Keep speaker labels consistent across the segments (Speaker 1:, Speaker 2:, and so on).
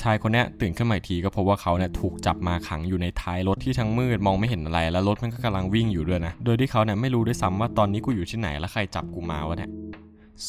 Speaker 1: ชายคนนี้ตื่นขึ้นมาอีกทีก็พบว่าเขาเนี่ยถูกจับมาขังอยู่ในท้ายรถที่ทั้งมืดมองไม่เห็นอะไร แล้วรถมันก็กำลังวิ่งอยู่ด้วยนะ โดยที่เขาเนี่ยไม่รู้ด้วยซ้ำว่าตอนนี้กูอยู่ที่ไหนและใครจับกูมาวะเนี่ย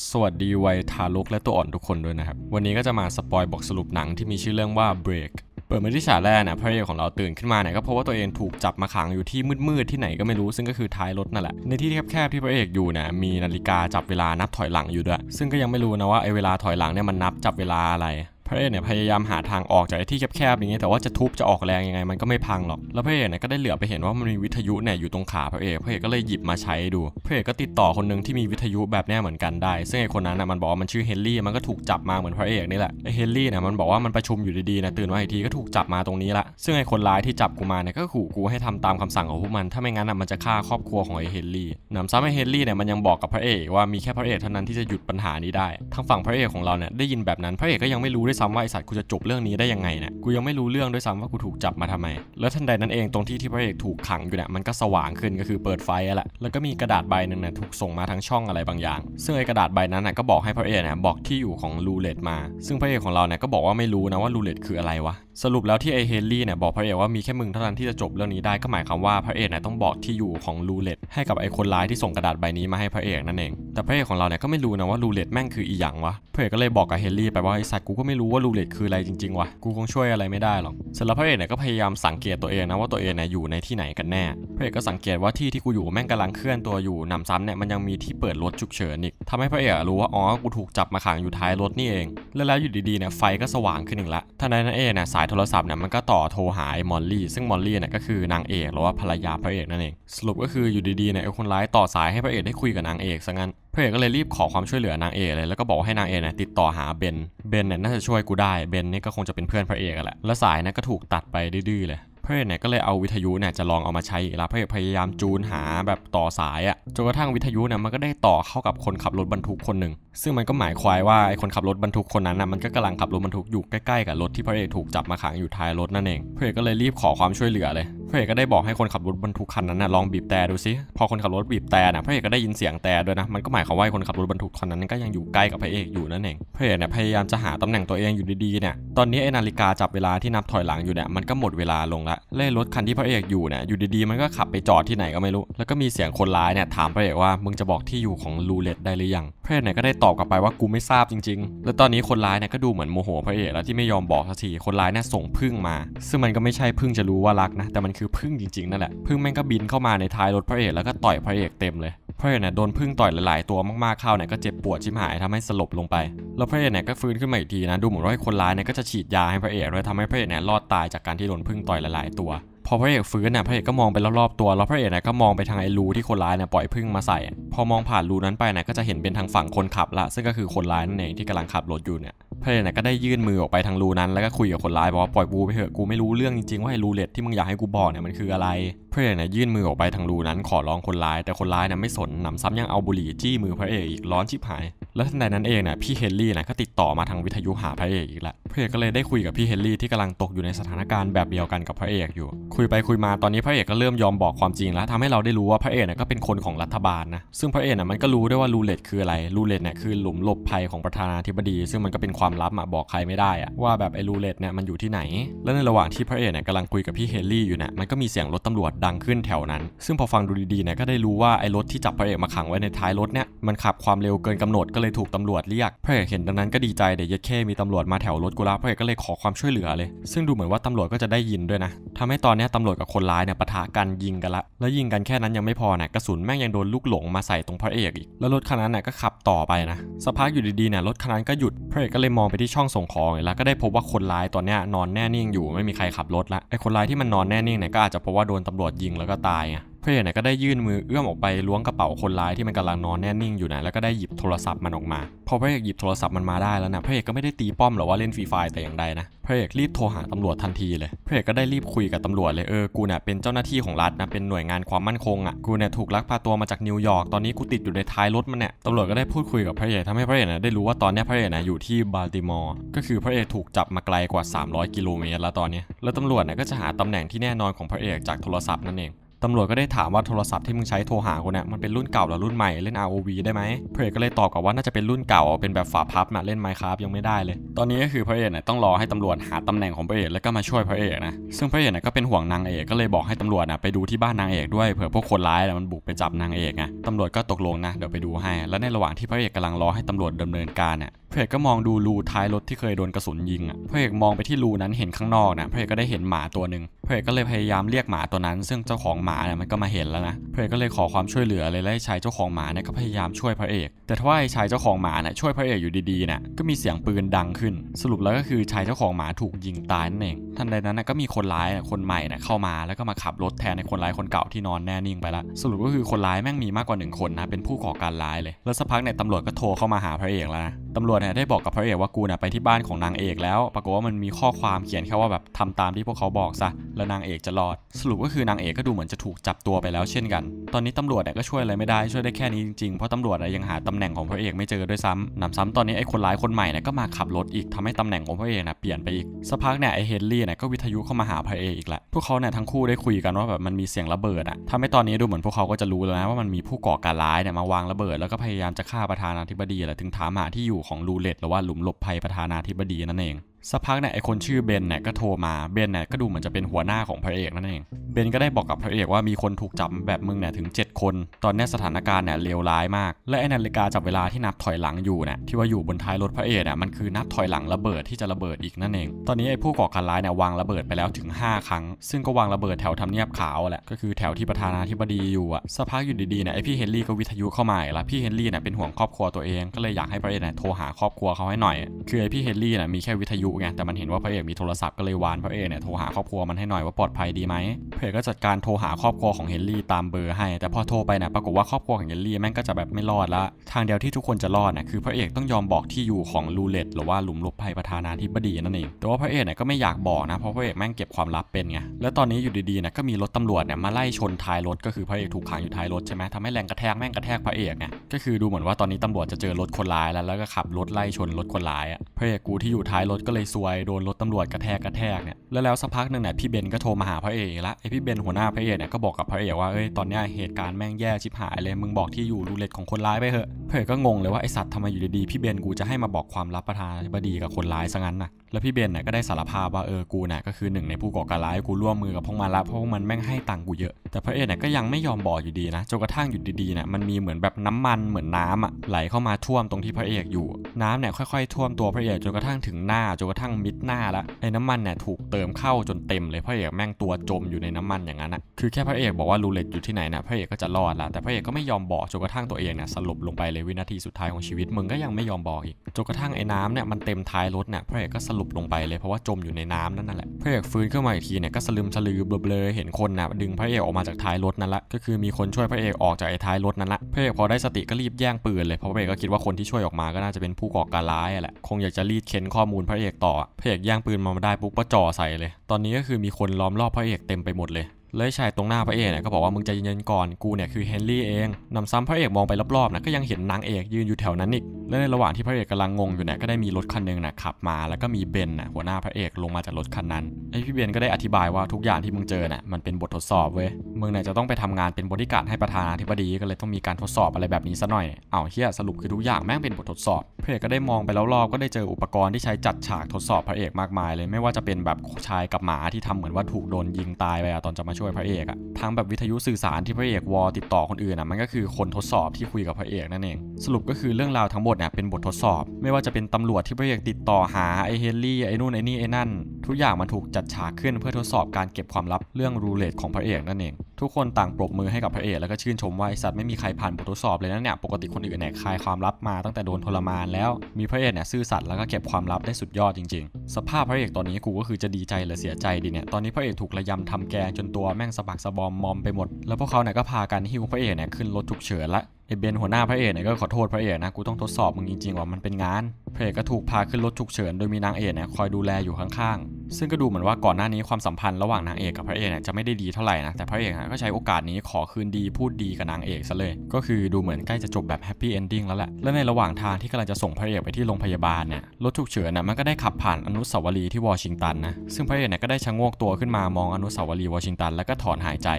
Speaker 1: สวัสดีวัยทารกและตัวอ่อนทุกคนด้วยนะครับ วันนี้ก็จะมาสปอยบอกสรุปหนังที่มีชื่อเรื่องว่า Break เปิดมาที่ฉากแรกนะพระเอกของเราตื่นขึ้นมาเนี่ยก็พราะว่าตัวเองถูกจับมาขังอยู่ที่มืดๆที่ไหนก็ไม่รู้ซึ่งก็คือท้ายรถนั่นแหละในที่แคบๆที่พระเอกอยู่นะมีนาฬิกาจับเวลานับถอยหลังอยู่ด้วย ซึ่งก็ยังไม่รู้นะว่าไอเวลาถอยหลังเนี่ยมันนับจับเวลาอะไร พระเอกเนี่ยพยายามหาทางออกจากที่แคบๆอย่างเงี้ยแต่ว่าจะทุบจะออกแรงยังไงมันก็ไม่พังหรอก แล้วพระเอกเนี่ยก็ได้เหลือไปเห็นว่ามันมีวิทยุเนี่ยอยู่ตรงขาพระเอกพระเอกก็เลยหยิบมาใช้ดูพระเอกก็ติดต่อคนหนึ่งที่มีวิทยุแบบเนี้ยเหมือนกันได้ ซึ่งไอ้คนนั้นน่ะมันบอกว่ามันชื่อเฮนรี่มันก็ถูกจับมาเหมือนพระเอกนี่แหละไอ้เฮนรี่เนี่ยมันบอกว่ามันประชุมอยู่ดีๆนะตื่นมาอีกทีก็ถูกจับมาตรงนี้ละซึ่งไอ้คนร้ายที่จับกูมาเนี่ยก็ขู่กูให้ทำตามคำสั่งของพวกมันถ้าไม่งั้นน่ะมันจะฆ่าครอบครัวของไอ้เฮนรี่หนำซ้ำไอ้เฮนรี่เนี่ยมันยังบอกกับพระเอกว่ามีแค่พระเอกเท่านั้นที่จะหยุดปัญหานี้ได้ทางฝั่งพระเอกของเราเนี่ยได้ยินแบบนั้นพระเอกก็ยังไม่รู้ด้วยซ้ำว่าไอ้สัตว์กูจะจบเรื่องนี้ได้ยังไงเนี่ยกูยังไม่รู้เรื่องด้วยซ้ำว่ากูถูกจับมาทำไม แล้วทันใดนั้นเองตรงที่ที่พระเอกถูกขังอยู่เนี่ยมันก็สว่างขึ้นก็คือเปิดไฟแล้วแหละแล้วก็มีกระดาษใบหนึ่งเนี่ยถูกส่งมาทางช่องอะไรบางอย่าง ซึ่งไอ้กระดาษใบนั้นน่ะก็บอกให้พระเอกเนี่ยบอกที่อยู่ของรูเลตมา ซึ่งพระเอกของเราเนี่ยก็บอกว่าไม่รู้นะว่ารูเลตคืออะไรวะสรุปแล้วที่ไอเฮนรี่เนี่ยบอกพระเอกว่ามีแค่มึงเท่านั้นที่จะจบเรื่องนี้ได้ก็หมายความว่าพระเอกเนี่ยต้องบอกที่อยู่ของรูเลตให้กับไอคนร้ายที่ส่งกระดาษใบนี้มาให้พระเอกนั่นเองแต่พระเอกของเราเนี่ยก็ไม่รู้นะว่ารูเลตแม่งคืออีหยังวะพระเอกก็เลยบอกกับเฮนรี่ไปว่าไอสัตว์กูก็ไม่รู้ว่ารูเลตคืออะไรจริงๆวะกูคงช่วยอะไรไม่ได้หรอกเสร็จแล้วพระเอกเนี่ยก็พยายามสังเกตตัวเองนะว่าตัวเองเนี่ยอยู่ในที่ไหนกันแน่พระเอกก็สังเกตว่าที่ที่กูอยู่แม่งกำลังเคลื่อนตัวอยู่หนำซ้ำเนี่ยมันยังมีที่เปิดรถฉุกเฉินอีกทำให้พระเอกรู้ว่าอ๋อกูถูกจับมาขังอยู่ท้ายรถนี่เอง แล้วแล้วอยู่ดีๆเนี่ยไฟก็สว่างขึ้นอีกละทนใดนั้นเองเนี่ยสายโทรศัพท์เนี่ยมันก็ต่อโทรหาไอ้มอลลี่ ซึ่งมอลลี่เนี่ยก็คือนางเอกหรือว่าภรรยาพระเอกนั่นเอง สรุปก็คืออยู่ดีๆเนี่ยไอ้คนร้ายต่อสายให้พระเอกได้คุยกับนางเอกซะงั้น พระเอกก็เลยรีบขอความช่วยเหลือนางเอเลยแล้วก็บอกให้นางเอเนี่ยติดต่อหาเบนเบนเนี่ยน่าจะช่วยกูได้เบนนี่ก็คงจะเป็นเพื่อนพระเอกแหละแล้วสายเนะก็ถูกตัดไปดื้อเลยพระเอกเนี่ยก็เลยเอาวิทยุเนี่ยจะลองเอามาใช้อีกแล้วพระเอกพยายามจูนหาแบบต่อสายอะจนกระทั่งวิทยุเนี่ยมันก็ได้ต่อเข้ากับคนขับรถบรรทุกคนหนึ่งซึ่งมันก็หมายความว่าไอ้คนขับรถบรรทุกคนนั้นน่ะมันก็กำลังขับรถบรรทุกอยู่ใกล้ๆกับรถที่พระเอกถูกจับมาขังอยู่ท้ายรถนั่นเองพระเอกก็เลยรีบขอความช่วยเหลือเลยพระเอกก็ได้บอกให้คนขับรถบรรทุกคันนั้นนะลองบีบแต่ดูซิพอคนขับรถบีบแต่น่ะพระเอกก็ได้ยินเสียงแต่ด้วยนะมันก็หมายความว่าคนขับรถบรรทุกคันนั้นก็ยังอยู่ใกล้กับพระเอกอยู่นั่นเองพระเอกเนี่ยพยายามจะหาตำแหน่งตัวเองอยู่ดีๆเนี่ยตอนนี้ไอ้นาฬิกาจับเวลาที่นับถอยหลังอยู่เนี่ยมันก็หมดเวลาลงละเล่รถคันที่พระเอกอยู่เนี่ยอยู่ดีๆมันก็ขับไปจอดที่ไหนก็ไม่รู้ แล้วก็มีเสียงคนร้ายเนี่ยถามพระเอกว่ามึงจะบอกที่อยู่ของรูเลตได้หรือยังพระเอกเนี่ยก็ได้ตอบกลับไปว่ากูไม่ทราบจริง ๆ แล้วตอนนี้คนร้ายเนี่ยก็ดูเหมือนโมโหพระเอกแล้วที่ไม่ยอมบอกสักทีคนร้ายเนี่ยส่งพึ่งมา ซึ่งมันก็ไม่ใช่พึ่งจะรู้ว่ารักนะแต่มันคือพึ่งจริงๆนั่นแหละพึ่งแม่งก็บินเข้ามาในท้ายรถพระเอกแล้วก็ต่อยพระเอกเต็มเลยพระเอกเนี่ยโดนพึ่งต่อยหลายๆตัวมากๆเข้าเนี่ยก็เจ็บปวดชิบหายทำให้สลบลงไปแล้วพระเอกเนี่ยก็ฟื้นขึ้นมาอีกทีนะดูเหมือนว่าคนร้ายเนี่ยก็จะฉีดยาให้พระเอกด้วยทำให้พระเอกเนี่ยรอดตายจากการที่โดนพึ่งต่อยหลายๆตัว พอพระเอกฟื้นน่ะพระเอกก็มองไปรอบๆตัวแล้วพระเอกเนี่ยก็มองไปทางไอ้รูที่คนร้ายเนี่ยปล่อยพึ่งมาใส่ พอมองผ่านรูนั้นไปเนี่ยก็จะเห็นเป็นทางฝั่งคนขับละซึ่งก็คือคนร้ายนั่นเองที่กำลังขับรถอยู่เนี่ยพระเอกเนี่ยก็ได้ยื่นมือออกไปทางรูนั้นแล้วก็คุยกับคนร้ายบอกว่าปล่อยกูไปเถอะกูไม่รู้เรื่องจริงๆว่าไอ้รูเล็ดที่มึงอยากให้กูบอกเนี่ยมันคืออะไรพระเอกเนี่ยยื่นมือออกไปทางรูนั้น ขอร้องคนร้าย แต่คนร้ายเนี่ยไม่สนหนำซ้ำยังเอาบุหรี่จี้มือพระเอกอีกร้อนชิบหาย แล้วทันใดนั้นเองเนี่ยพี่เฮนรี่เนี่ยก็ติดต่อมาทางวิทยุหาพระเอกอีกล้วพระเอกก็เลยได้คุยกับพี่เฮนรี่ที่กำลังตกอยู่ในสถานการณ์แบบเดียวกันกับพระเอกอยู่คุยไปคุยมาตอนนี้พระเอกก็เริ่มยอมบอกความจริงแล้วทำให้เราได้รู้ว่าพระเอกเนี่ยก็เป็นคนของรัฐบาลนะซึ่งพระเอกน่ะมันก็รู้ด้วยว่ารูเลตคืออะไรรูเลตเนี่ยคือหลุมหลบภัยของประธานาธิบดี ซึ่งมันก็เป็นความลับอะบอกใครไม่ได้อะว่าแบบไอ้รูเลตเนี่ยมันอยู่ที่ไหน และในระหว่างที่พระเอกเนี่ยกำลังคุยกับพี่เฮนรี่อยู่เนี่ยมันก็มีเสียงรถตำรวจดังขึ้นแถวนั้น ซึ่งพอฟังดูดีๆเนี่ยก็ได้รู้ว่าไอ้รถที่จับพระเอกมาขังไว้ในท้ายรถเนี่ยมันขับความเร็วเกินกำหนดก็เลยถูกตำรวจเรียกพระเอกเห็นดังนั้นก็ดีใจเดี๋ยวแค่มีตำรวจมาแถวรถกูแล้วพระเอกก็เลยขอความช่วยเหลือเลย ซึ่งดูเหมือนว่าตำรวจก็จะได้ยินด้วยนะทำให้ตอนเนี้ยตำรวจกับคนร้ายเนี่ยปะทะกันยิงกันละ แล้วยิงกันแค่นั้นยังไม่พอนะกระสุนแม่งยังโดนลูกหลงมาใส่ตรงพระเอกอีก แล้วรถคันนั้นน่ยก็ขับต่อไปนะสักพักอยู่ดีๆเนี่ยรถคันนั้นก็หยุดพระเอกก็เลยมองไปที่ช่องส่งของแล้วก็ได้พบว่าคนร้ายตอนเนี้ยนอนแน่นิ่งอยู่ไม่มีใครขับรถละไอ้คนร้ายที่มันนอนแน่นิ่งเนี่ยก็อาจจะเพราะว่าโดนตำรวจยิงแล้วก็ตายไง พระเอกเนี่ยก็ได้ยื่นมือเอื้อมออกไปล้วงกระเป๋าคนร้ายที่มันกำลังนอนแน่นิ่งอยู่นะแล้วก็ได้หยิบโทรศัพท์มันออกมา พอพระเอกหยิบโทรศัพท์มันมาได้แล้วนะพระเอกก็ไม่ได้ตีป้อมหรือว่าเล่นฟรีไฟแต่อย่างใดนะพระเอกรีบโทรหาตำรวจทันทีเลยพระเอกก็ได้รีบคุยกับตำรวจเลยเออกูเนี่ยเป็นเจ้าหน้าที่ของรัฐนะเป็นหน่วยงานความมั่นคงอะกูเนี่ยถูกลักพาตัวมาจากนิวยอร์กตอนนี้กูติดอยู่ในท้ายรถมันเนี่ยตำรวจก็ได้พูดคุยกับพระเอกทำให้พระเอกเนี่ยได้รู้ว่าตอนนี้พระเอกเนี่ยอยู่ที่บัลติมอร์ก็คือพระเอกถูกจับมาไกลกว่า 300 กิโลเมตรแล้วตอนนี้แล้วตำรวจก็จะหาตำแหน่งที่แน่นอนของพระเอกจากโทรศัพท์นั่นเอง ตำรวจก็ได้ถามว่าโทรศัพท์ที่มึงใช้โทรหากูเนี่ยมันเป็นรุ่นเก่าหรือรุ่นใหม่เล่น ROV ได้ไหมพระเอกก็เลยตอบกลับว่าน่าจะเป็นรุ่นเก่าเป็นแบบฝาพับนะเล่น Minecraft ยังไม่ได้เลย ตอนนี้ก็คือพระเอกเนี่ยต้องรอให้ตำรวจหาตำแหน่งของพระเอกแล้วก็มาช่วยพระเอกนะซึ่งพระเอกเนี่ยก็เป็นห่วงนางเอกก็เลยบอกให้ตำรวจนะไปดูที่บ้านนางเอกด้วยเผื่อพวกคนร้ายนะมันบุกไปจับนางเอกไงตำรวจก็ตกลงนะเดี๋ยวไปดูให้ แล้วในระหว่างที่พระเอกกำลังรอให้ตำรวจดำเนินการเนี่ย พระเอกก็มองดูรูท้ายรถที่เคยโดนกระสุนยิงอะพระเอกมองไปที่รูนั้นเห็นข้างนอกนะพระเอกก็ได้เห็นหมาตัวหนึ่งพระเอกก็เลยพยายามเรียกหมาตัวนั้น ซึ่งเจ้าของหมาเนี่ยมันก็มาเห็นแล้วนะพระเอกก็เลยขอความช่วยเหลือเลยและให้ชายเจ้าของหมาเนี่ยก็พยายามช่วยพระเอก แต่ทว่าไอ้ชายเจ้าของหมาเนี่ยช่วยพระเอกอยู่ดีๆเนี่ยก็มีเสียงปืนดังขึ้น สรุปแล้วก็คือชายเจ้าของหมาถูกยิงตายนั่นเองทันใดนั้นก็มีคนร้ายคนใหม่เนี่ยเข้ามาแล้วก็มาขับรถแทนในคนร้ายคนเก่าที่นอนแน่นิ่งไปละสรุปก็คือคนร้ายแม่งมีมากกว่าหนึ่งคนนะเป็นผู้ก่อการร้ายเลยแล้วสักพักเนี่ยตำรวจก็โทรเข้ามาหาพระเอกแล้วนะ ตำรวจเนี่ยได้บอกกับพระเอกว่ากูเนี่ยไปที่บ้านของนางเอกแล้ว ปรากฏว่ามันมีข้อความเขียนแค่ว่าแบบทำตามที่พวกเขาบอกซะ แล้วนางเอกจะรอด สรุปก็คือนางเอกก็ดูเหมือนจะถูกจับตัวไปแล้วเช่นกัน ตอนนี้ตำรวจเนี่ยก็ช่วยอะไรไม่ได้ช่วยได้แค่นี้จริงๆ เพราะตำรวจอะยังหาตำแหน่งของพระเอกไม่เจอด้วยซ้ำนำซ้ำตอนนี้ไอ้คนร้ายคนใหม่เนี่ยก็มาขับรถอีกทำให้ตำแหน่งของพระเอกนะเปลี่ยนไปอีกสักพักเนี่ยไอ้เฮนรี่เนี่ยก็วิทยุเข้ามาหาพระเอกอีกแหละพวกเขาเนี่ยทั้งคู่ได้คุยกันว่าแบบมันมีเสียงระเบิดอะทำให้ตอนนี้ดูเหมือนพวกเขาก็จะรู้แล้วนะว่ามันมีผู้ก่อการร้ายเนี่ยมาวางระเบิดแล้วก็พยายามจะฆ่าประธานาธิบดีแหละถึงถามหาที่อยู่ของรูเล็ตหรือว่าหลุมหลบภัยประธานาธิบดีนั่นเอง สักพักเนี่ยไอคนชื่อเบนเนี่ยก็โทรมาเบนเนี่ยก็ดูเหมือนจะเป็นหัวหน้าของพระเอกนั่นเองเบนก็ได้บอกกับพระเอกว่ามีคนถูกจับแบบมึงเนี่ยถึง 7 คน ตอนนี้สถานการณ์เนี่ยเลวร้ายมาก และไอนาฬิกาจับเวลาที่นับถอยหลังอยู่เนี่ยที่ว่าอยู่บนท้ายรถพระเอกเนี่ยมันคือนับถอยหลังระเบิดที่จะระเบิดอีกนั่นเอง ตอนนี้ไอผู้ก่อการร้ายเนี่ยวางระเบิดไปแล้วถึง 5 ครั้ง ซึ่งก็วางระเบิดแถวทำเนียบขาวแหละก็คือแถวที่ประธานาธิบดีอยู่อะสักพักอยู่ดีๆเนี่ยไอพี่เฮนรี่ก็วิทยุเข้ามาอีกแล้วพี่เฮนรี่เนี่ยเป็นห่วงครอบครัวตัวเองก็เลยอยากให้พระเอกเนี่ยโทรหาครอบครัวเขาให้หน่อย คือไอพี่เฮนรี่เนี่ยมีแค่วิทยุไงแต่มันเห็นว่าพระเอกมีโทรศัพท์ก็เลยวานพระเอกเนี่ยโทรหาครอบครัวมันให้หน่อยว่าปลอดภัยดีไหมพระเอกก็จัดการโทรหาครอบครัวของเฮนรี่ตามเบอร์ให้แต่พอโทรไปเนี่ยปรากฏว่าครอบครัวของเฮนรี่แม่งก็จะแบบไม่รอดละทางเดียวที่ทุกคนจะรอดน่ะคือพระเอกต้องยอมบอกที่อยู่ของรูเลตหรือว่าหลุมลบภัยประธานาธิบดีนั่นเองแต่ว่าพระเอกเนี่ยก็ไม่อยากบอกนะเพราะพระเอกแม่งเก็บความลับเป็นไงแล้วตอนนี้อยู่ดีๆนี่ยก็มีรถตำรวจเนี่ยมาไล่ชนท้ายรถก็คือพระเอกถูกขังอยู่ท้ายรถใช่ไหมทำให้แรงกระแทกแม่งกระแทกพระเอกไงก็คือดูเหมือนว่าตอนนี้ตำรวจจะเจอรถคนร้ายแล้วแล้วก็ขับรถไล่ชนรถคนร้ายอะพระเอกกูที่อยู่ท้ายรถก็เลยซวยโดนรถตำรวจกระแทกกระแทกเนี่ยแล้วแล้วสักพักหนึ่งเนี่ยพี่เบนก็โทรมาหาพระเอกละไอพี่เบนหัวหน้าพระเอกเนี่ยก็บอกกับพระเอกว่าเอ้ยตอนเนี้ยเหตุการณ์แม่งแย่ชิบหายเลยมึงบอกที่อยู่รูเล็ตของคนร้ายไปเถอะพระเอกก็งงเลยว่าไอสัตว์ทำไมอยู่ดีๆพี่เบนกูจะให้มาบอกความลับประธานาธิบดีกับคนร้ายซะงั้นนะแล้วพี่เบนเนี่ยก็ได้สารภาพว่าเออกูเนี่ยก็คือหนึ่งในผู้ก่อการร้ายกูร่วมมือกับพวกมันละเพราะพวกมันแม่งให้ตังกูเยอะ แต่พระเอกเนี่ยก็ยังไม่ยอมบอกอยู่ดีนะจนกระทั่งอยู่ดีๆเนี่ยมันมีเหมือนแบบน้ำมันเหมือนน้ำอะไหลเข้ามาท่วมตรงที่พระเอกอยู่ น้ำเนี่ยค่อยๆท่วมตัวพระเอกจนกระทั่งถึงหน้าจนกระทั่งมิดหน้าละไอ้น้ำมันเนี่ยถูกเติมเข้าจนเต็มเลยพระเอกแม่งตัวจมอยู่ในน้ำมันอย่างนั้นนะคือแค่พระเอกบอกว่ารูเล็ตอยู่ที่ไหนนะพระเอกก็จะรอดละแต่พระเอกก็ไม่ยอมบอกจนกระทั่งตัวเองเนี่ยสลบลงไปเลยวินาทีสุดท้ายของชีวิตมึงก็ยังไม่ยอมบอกอีกจนกระทั่งไอ้น้ำเนี่ยมันเต็มท้ายรถเนี่ยพระเอกก็สลบลงไปเลยเพราะว่าจมอยู่ในน้ำนั่นแหละพระเอกฟื้นขึ้นมาอีกทีเนี่ยก็สลืมสลือเบลอเห็นคนนะดึงพระเอกออกมาจากท้ายรถนั่นละก็คือมีคนช่วยพระเอกออกจากไอ้ท้ายรถนั่นละพระเอกพอได้สติก็รีบแย่งปืนเลยเพราะพระเอกก็คิดว่าคนที่ช่วยออกมาก็น่าจะเป็นผู้ก่อการร้ายแหละคงอยากจะรีดเค้นข้อมูลพระเอกต่อพระเอกย่างปืนมาได้ปุ๊บก็จ่อใส่เลย ตอนนี้ก็คือมีคนล้อมรอบพระเอกเต็มไปหมดเลย เลยชายตรงหน้าพระเอกเนี่ยก็บอกว่ามึงใจเย็นๆก่อนกูเนี่ยคือเฮนรี่เองนำซ้ำพระเอกมองไปรอบๆนะก็ยังเห็นนางเอกยืนอยู่แถวนั้นอีกและในระหว่างที่พระเอกกำลังงงอยู่เนี่ยก็ได้มีรถคันหนึงนะขับมา แล้วก็มีเบนนะหัวหน้าพระเอกลงมาจากรถคันนั้นไอพี่เบนก็ได้อธิบายว่าทุกอย่างที่มึงเจอน่ะมันเป็นบททดสอบเว้ยมึงเนี่ยจะต้องไปทำงานเป็นบริการให้ประธานาธิบดีก็เลยต้องมีการทดสอบอะไรแบบนี้ซะหน่อยเอาเฮียสรุปคือทุกอย่างแม่งเป็นบททดสอบพระเอกก็ได้มองไปแล้วรอบก็ได้เจออุปกรณ์ที่ใช้จัดฉากทดสอบพระเอกมากมายเลยไม่ว่าจะเป็นแบบชายกับหมาที่ทำเหมือนว่าถูกโดนยิงตายไปอะตอนจะมาช่วยพระเอกอะทั้งแบบวิทยุสื่อสารที่พระเอกวอลติดต่อคนอื่นอะมันก็คือคนทดสอบที่คุยกับพระเอกนั่นเอง สรุปก็คือเรื่องราวทั้งหมดเนี่ยเป็นบททดสอบ ไม่ว่าจะเป็นตำรวจที่พระเอกติดต่อหาไอเฮนรี่ไอนู่นไอนี่ไอนั่น ทุกอย่างมันถูกจัดฉากขึ้นเพื่อทดสอบการเก็บความลับเรื่องรูเลตของพระเอกนั่นเอง ทุกคนต่างปรบมือให้กับพระเอกแล้วก็ชื่นชมว่าไอสัตว์ไม่มีใครผ่านบททดสอบเลยนะเนี่ยปกติคนอื่นเนี่ยคลายความลับมาตั้งแต่โดนทรมานแล้วมีพระเอกเนี่ยซื่อสัตย์แล้วก็เก็บความลับได้สุดยอดจริง ๆ สภาพพระเอกตอนนี้กูก็คือจะดีใจหรือเสียใจดีเนี่ยตอนนี้พระเอกถูกระยำทำแกงจนตัวแม่งสะบักสะบอมมอมไปหมด แล้วพวกเขาเนี่ยก็พากันหิ้วพระเอกเนี่ยขึ้นรถฉุกเฉินละไอเบนหัวหน้าพระเอกเนี่ยก็ขอโทษพระเอกนะกูต้องทดสอบมึงจริงๆว่ามันเป็นงานพระเอกก็ถูกพาขึ้นรถฉุกเฉินโดยมีนางเอกเนี่ยคอยดูแลอยู่ข้างๆ ซึ่งก็ดูเหมือนว่าก่อนหน้านี้ความสัมพันธ์ระหว่างนางเอกกับพระเอกเนี่ยจะไม่ได้ดีเท่าไหร่นะแต่พระเอกก็ใช้โอกาสนี้ขอคืนดีพูดดีกับนางเอกซะเลย ก็คือดูเหมือนใกล้จะจบแบบแฮปปี้เอนดิ้งแล้วแหละและในระหว่างทางที่กำลังจะส่งพระเอกไปที่โรงพยาบาลเนี่ยรถฉุกเฉินนะมันก็ได้ขับผ่านอนุสาวรีย์ที่วอชิงตันนะซึ่งพระเอกเนี่ยก็ได้ชะโงกตัวขึ้นมามองอนุสาวรีย์วอชิงตันแล้วก็ถอนหายใจ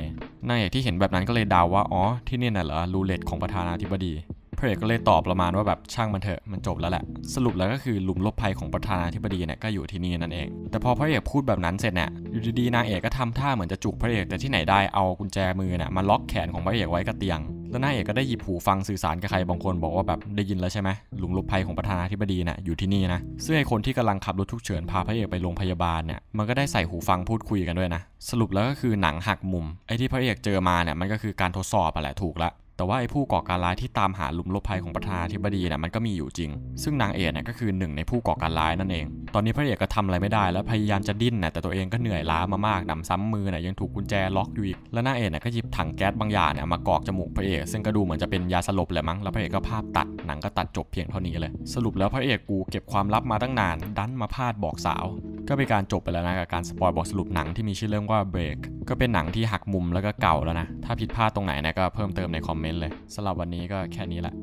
Speaker 1: นางเอกที่เห็นแบบนั้นก็เลยเดาว่าอ๋อที่นี่น่ะเหรอรูเล็ตของประธานาธิบดี พระเอกก็เลยตอบประมาณว่าแบบช่างมันเถอะมันจบแล้วแหละ สรุปแล้วก็คือหลุมลบภัยของประธานาธิบดีเนี่ยก็อยู่ที่นี่นั่นเอง แต่พอพระเอกพูดแบบนั้นเสร็จเนี่ยอยู่ดีๆนางเอกก็ทำท่าเหมือนจะจุกพระเอกแต่ที่ไหนได้เอากุญแจมือเนี่ยมาล็อกแขนของพระเอกไว้กับเตียง แล้วนางเอกก็ได้หยิบหูฟังสื่อสารกับใครบางคนบอกว่าแบบได้ยินแล้วใช่ไหมหลุมลบภัยของประธานาธิบดีน่ะอยู่ที่นี่นะซึ่งไอคนที่กำลังขับรถทุกเฉินพาพระเอกไปโรงพยาบาลเนี่ยมันก็ได้ใส่หูฟังพูดคุยกันด้วยนะสรุปแล้วก็คือหนังหักมุมไอที่พระเอกเจอมาเนี่ยมันก็คือการทดสอบอะแหละถูกละ แต่ว่าไอ้ผู้ก่อการร้ายที่ตามหาหลุมลบภัยของประธานาธิบดีเนี่ยมันก็มีอยู่จริง ซึ่งนางเอกเนี่ยก็คือหนึ่งในผู้ก่อการร้ายนั่นเอง ตอนนี้พระเอกก็ทำอะไรไม่ได้แล้วพยายามจะดิ้นนะแต่ตัวเองก็เหนื่อยล้ามามากหนำซ้ำมือเนี่ยยังถูกกุญแจล็อกอยู่อีก แล้วนางเอกเนี่ยก็หยิบถังแก๊สบางอย่างเนี่ยมากอกจมูกพระเอก ซึ่งก็ดูเหมือนจะเป็นยาสลบแหละมั้ง แล้วพระเอกก็ภาพตัดหนังก็ตัดจบเพียงเท่านี้เลย สรุปแล้วพระเอกกูเก็บความลับมาตั้งนาน ดันมาพลาดบอกสาว ก็เป็นการจบไปแล้วนะกับการสปอยบอกสรุปหนังที่มีชื่อเรื่องว่า Break ก็เป็นหนังที่หักมุมแล้วก็เก่าแล้วนะ ถ้าผิดพลาดตรงไหนนะก็เพิ่มเติมในคอมเมนต์เลยสำหรับวันนี้ก็แค่นี้แหละ